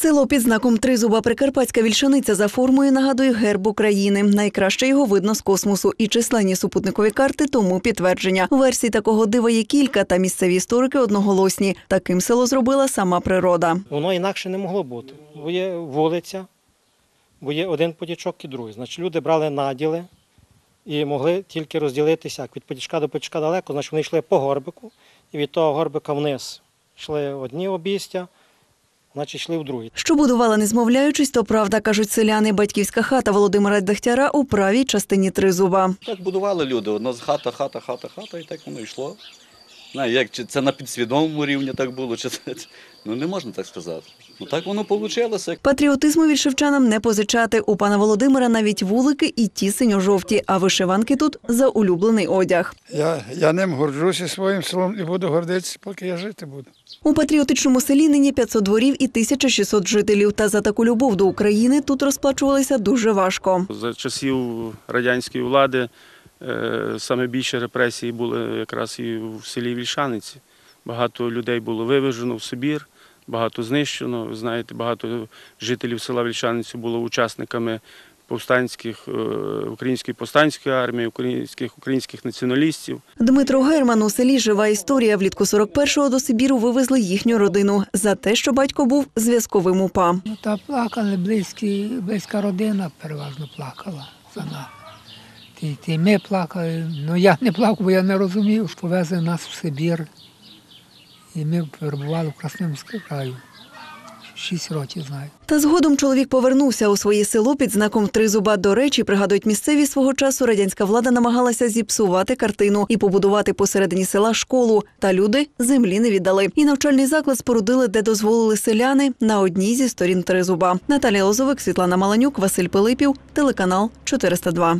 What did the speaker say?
Село під знаком Тризуба Прикарпатська вільшаниця за формою нагадує герб України. Найкраще його видно з космосу. І численні супутникові карти тому підтвердження. Версій такого дива є кілька, та місцеві історики одноголосні. Таким село зробила сама природа. Воно інакше не могло бути. Бо є вулиця, бо є один потічок і другий. Значить, люди брали наділи і могли тільки розділитися. Як від потічка до потічка далеко, значить вони йшли по горбику, і від того горбика вниз йшли одні обійстя, значить йшли в другий. Що будувала, не змовляючись, то правда, кажуть селяни. Батьківська хата Володимира Дегтяра у правій частині Тризуба. Так будували люди. Одна з хата, хата, хата, хата, і так воно йшло. Знаю, як чи це на підсвідомому рівні так було, чи це ну не можна так сказати. Ну так воно вийшло. Патріотизму вільшивчанам не позичати. У пана Володимира навіть вулики і ті синьо-жовті, а вишиванки тут за улюблений одяг. Я, я ним горджуся своїм селом і буду гордитися, поки я жити буду. У патріотичному селі нині 500 дворів і 1600 жителів. Та за таку любов до України тут розплачувалися дуже важко. За часів радянської влади саме більше репресії були якраз і в селі Вільшаниці. Багато людей було вивезено в Сибір, багато знищено. Ви знаєте, багато жителів села Вільшаниці було учасниками повстанських е, української повстанської армії, українських українських націоналістів. Дмитро Герман у селі жива історія. Влітку 41-го до Сибіру вивезли їхню родину за те, що батько був зв'язковим УПА. Ну, та плакали близькі, близька родина переважно плакала за нами. Ти, ти ми плакали. Ну я не плакав, бо я не розумів, що повезли нас в Сибір. І ми перебували в Красномському краю. Шість років знаю. Та згодом чоловік повернувся у своє село під знаком Тризуба. До речі, пригадують місцеві свого часу. Радянська влада намагалася зіпсувати картину і побудувати посередині села школу. Та люди землі не віддали. І навчальний заклад спорудили, де дозволили селяни на одній зі сторін Тризуба. Наталія Лозовик, Світлана Маланюк, Василь Пилипів, телеканал 402.